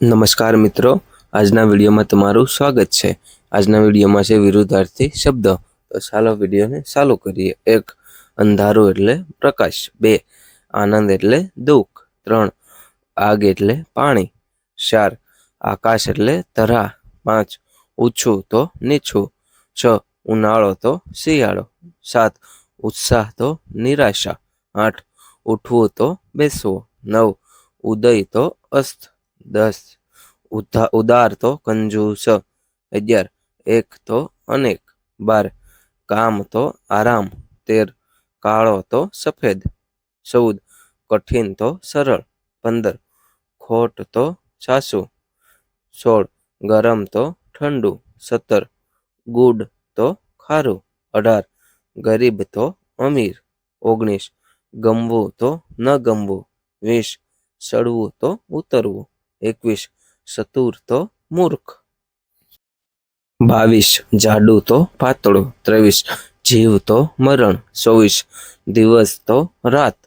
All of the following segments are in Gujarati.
નમસ્કાર મિત્રો. આજના વિડીયોમાં તમારું સ્વાગત છે. આજના વિડીયોમાં છે વિરુદ્ધાર્થી શબ્દ. તો ચાલો વિડીયોને ચાલુ કરીએ. એક, અંધારું એટલે પ્રકાશ. બે, આનંદ એટલે દુઃખ. ત્રણ, આગ એટલે પાણી. ચાર, આકાશ એટલે ધરા. પાંચ, ઊંચું તો નીચું. છ, ઉનાળો તો શિયાળો. સાત, ઉત્સાહ તો નિરાશા. આઠ, ઉઠવું તો બેસવું. નવ, ઉદય તો અસ્ત. દસ. ઉદાર તો કંજૂસ. અગિયાર. એક તો અનેક. બાર. કામ તો આરામ. તેર. કાળો તો સફેદ. ચૌદ. કઠિન તો સરળ. પંદર. ખોટ તો સાસુ. સોળ. ગરમ તો ઠંડુ. સત્તર. ગુડ તો ખારું. અઢાર. ગરીબ તો અમીર. ઓગણીસ. ગમવું તો ન ગમવું. વીસ. સડવું તો ઉતરવું. એકવીસ. ચતુર તો મૂર્ખ. બાવીસ. જાડું તો પાતળું. ત્રેવીસ. જીવ તો મરણ. ચોવીસ. દિવસ તો રાત.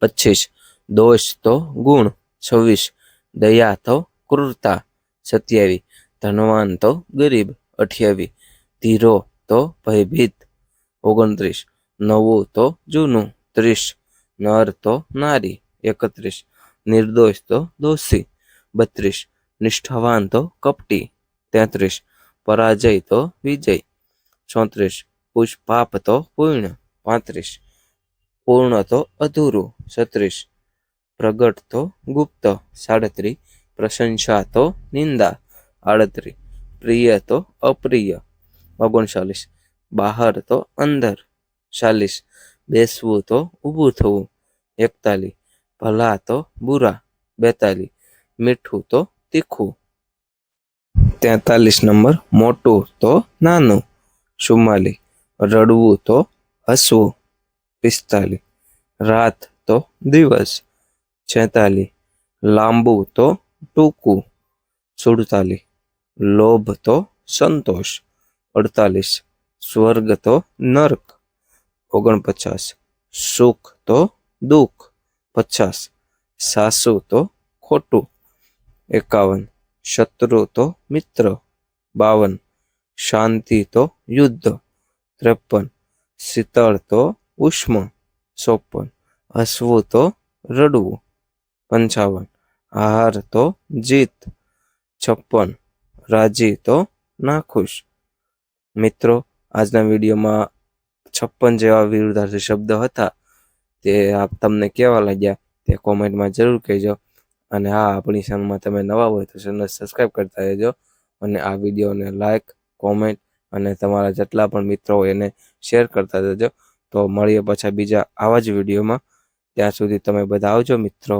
પચીસ. દોષ તો ગુણ. છવ્વીસ. દયા તો ક્રૂરતા. સત્યાવી. ધનવાન તો ગરીબ. અઠ્યાવીસ ધીરો તો ભયભીત. ઓગણત્રીસ. નવું તો જૂનું. ત્રીસ. નર તો નારી. એકત્રીસ. નિર્દોષ તો દોષી. બત્રીસ. નિષ્ઠાવાન તો કપટી, તેત્રીસ. પરાજય તો વિજય, ચોત્રીસ. પુષ્પાપ તો પૂર્ણ, પાંત્રીસ. પૂર્ણ તો અધૂરું, છત્રીસ. પ્રગટ તો ગુપ્ત, સાડત્રીસ. પ્રશંસા તો નિંદા, આડત્રીસ. પ્રિય તો અપ્રિય, ઓગણચાલીસ. બહાર તો અંદર, ચાલીસ. બેસવું તો ઊભું થવું, એકતાલીસ. ભલા તો બુરા, બેતાલીસ. મીઠું તો તીખું. તેતાલીસ નંબર, મોટું તો નાનું. ચુમ્માલીસ રડવું તો હસવું. પિસ્તાલીસ, રાત તો દિવસ. છેતાલીસ, લાંબુ તો ટૂંકું. સુડતાલીસ, લોભ તો સંતોષ. અડતાલીસ, સ્વર્ગ તો નર્ક. ઓગણપચાસ, સુખ તો દુઃખ. પચાસ, સાસુ તો ખોટું. એકાવન. શત્રુ તો મિત્ર. બાવન. શાંતિ તો યુદ્ધ. ત્રેપન. શીતળ તો ઉષ્મ. ચોપન. હસવું તો રડવું. પંચાવન. હાર તો જીત. છપ્પન. રાજી તો નાખુશ. મિત્રો, આજના વિડીયોમાં છપ્પન જેવા વિરુદ્ધાર્થી શબ્દ હતા. તે આપ તમને કેવા લાગ્યા તે કોમેન્ટમાં જરૂર કહેજો. અને હા, આપણી ચેનલમાં તમે નવા હોય તો ચેનલ સબસ્ક્રાઈબ કરતા રહેજો. અને આ વિડીયોને લાઇક કોમેન્ટ અને તમારા જેટલા પણ મિત્રો હોય એને શેર કરતા જજો તો મળીએ પાછા બીજા આવા જ વિડીયોમાં ત્યાં સુધી તમે બધા આવજો મિત્રો.